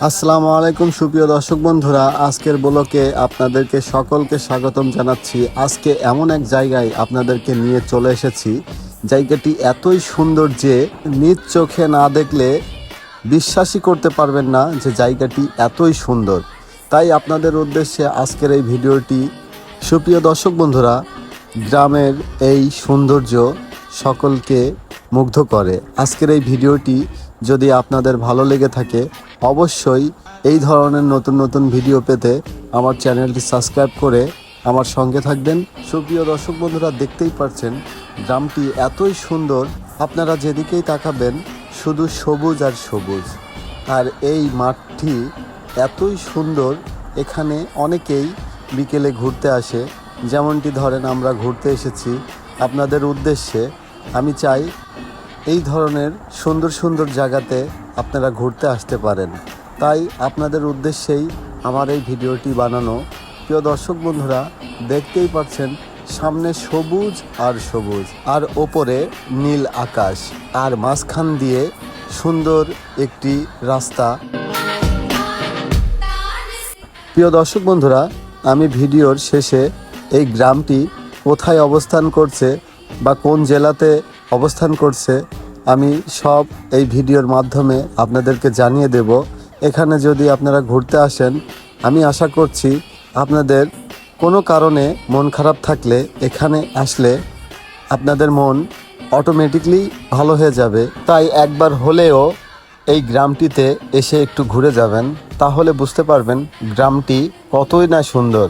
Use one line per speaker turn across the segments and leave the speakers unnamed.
আসসালামু আলাইকুম, সুপ্রিয় দর্শক বন্ধুরা। আজকের ব্লকে আপনাদেরকে সকলকে স্বাগতম জানাচ্ছি। আজকে এমন এক জায়গায় আপনাদেরকে নিয়ে চলে এসেছি। জায়গাটি এতই সুন্দর যে নিজ চোখে না দেখলে বিশ্বাসই করতে পারবেন না যে জায়গাটি এতই সুন্দর। তাই আপনাদের উদ্দেশ্যে আজকের এই ভিডিওটি, সুপ্রিয় দর্শক বন্ধুরা, গ্রামের এই সৌন্দর্য সকলকে মুগ্ধ করে। আজকের এই ভিডিওটি যদি আপনাদের ভালো লেগে থাকে, অবশ্যই এই ধরনের নতুন নতুন ভিডিও পেতে আমার চ্যানেলটি সাবস্ক্রাইব করে আমার সঙ্গে থাকবেন। সুপ্রিয় দর্শক বন্ধুরা, দেখতেই পাচ্ছেন, গ্রামটি এতই সুন্দর। আপনারা যেদিকেই তাকাবেন, শুধু সবুজ আর সবুজ। আর এই মাঠটি এতই সুন্দর, এখানে অনেকেই বিকেলে ঘুরতে আসে। যেমনটি ধরেন, আমরা ঘুরতে এসেছি। আপনাদের উদ্দেশ্যে আমি চাই এই ধরনের সুন্দর সুন্দর জায়গাতে আপনারা ঘুরতে আসতে পারেন। তাই আপনাদের উদ্দেশ্যেই আমার এই ভিডিওটি বানানো। প্রিয় দর্শক বন্ধুরা, দেখতেই পাচ্ছেন, সামনে সবুজ আর সবুজ, আর ওপরে নীল আকাশ, আর মাঝখান দিয়ে সুন্দর একটি রাস্তা। প্রিয় দর্শক বন্ধুরা, আমি ভিডিওর শেষে এই গ্রামটি কোথায় অবস্থান করছে বা কোন জেলাতে অবস্থান করছে, আমি সব এই ভিডিওর মাধ্যমে আপনাদেরকে জানিয়ে দেব। এখানে যদি আপনারা ঘুরতে আসেন, আমি আশা করছি আপনাদের কোনো কারণে মন খারাপ থাকলে এখানে আসলে আপনাদের মন অটোমেটিকলি ভালো হয়ে যাবে। তাই একবার হলেও এই গ্রামটিতে এসে একটু ঘুরে যাবেন, তাহলে বুঝতে পারবেন গ্রামটি কতই না সুন্দর।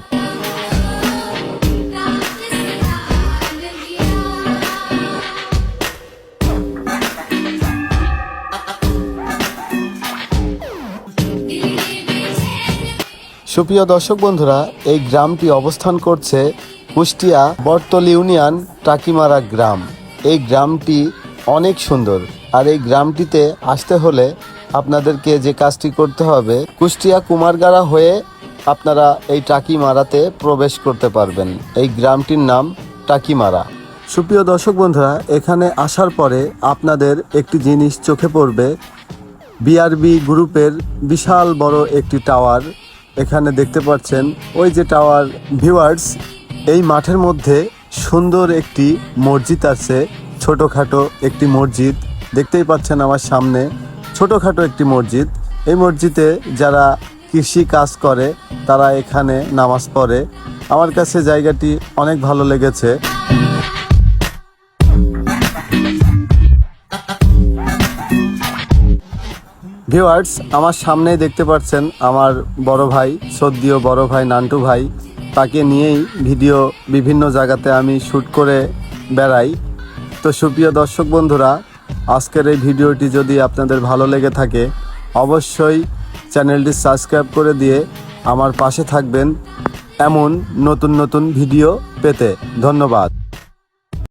সুপ্রিয় দর্শক বন্ধুরা, এই গ্রামটি অবস্থান করছে কুষ্টিয়া বর্তল ইউনিয়ন টাকিমারা গ্রাম। এই গ্রামটি অনেক সুন্দর। আর এই গ্রামটিতে আসতে হলে আপনাদেরকে যে কাজটি করতে হবে, কুষ্টিয়া কুমারগাড়া হয়ে আপনারা এই টাকিমারাতে প্রবেশ করতে পারবেন। এই গ্রামটির নাম টাকিমারা। সুপ্রিয় দর্শক বন্ধুরা, এখানে আসার পরে আপনাদের একটি জিনিস চোখে পড়বে। বিআরবি গ্রুপের বিশাল বড় একটি টাওয়ার। এখানে দেখতে পাচ্ছেন ওই যে টাওয়ার। ভিউয়ার্স, এই মাঠের মধ্যে সুন্দর একটি মসজিদ আছে, ছোটোখাটো একটি মসজিদ। দেখতেই পাচ্ছেন আমার সামনে ছোটোখাটো একটি মসজিদ। এই মসজিদে যারা কৃষি কাজ করে, তারা এখানে নামাজ পড়ে। আমার কাছে জায়গাটি অনেক ভালো লেগেছে। ভিউয়ার্স, আমার সামনেই দেখতে পাচ্ছেন আমার বড় ভাই, সদ্যীয় বড় ভাই নান্টু ভাই। তাকে নিয়েই ভিডিও বিভিন্ন জায়গাতে আমি শ্যুট করে বেড়াই। তো সুপ্রিয় দর্শক বন্ধুরা, আজকের এই ভিডিওটি যদি আপনাদের ভালো লেগে থাকে, অবশ্যই চ্যানেলটি সাবস্ক্রাইব করে দিয়ে আমার পাশে থাকবেন। এমন নতুন নতুন ভিডিও পেতে ধন্যবাদ।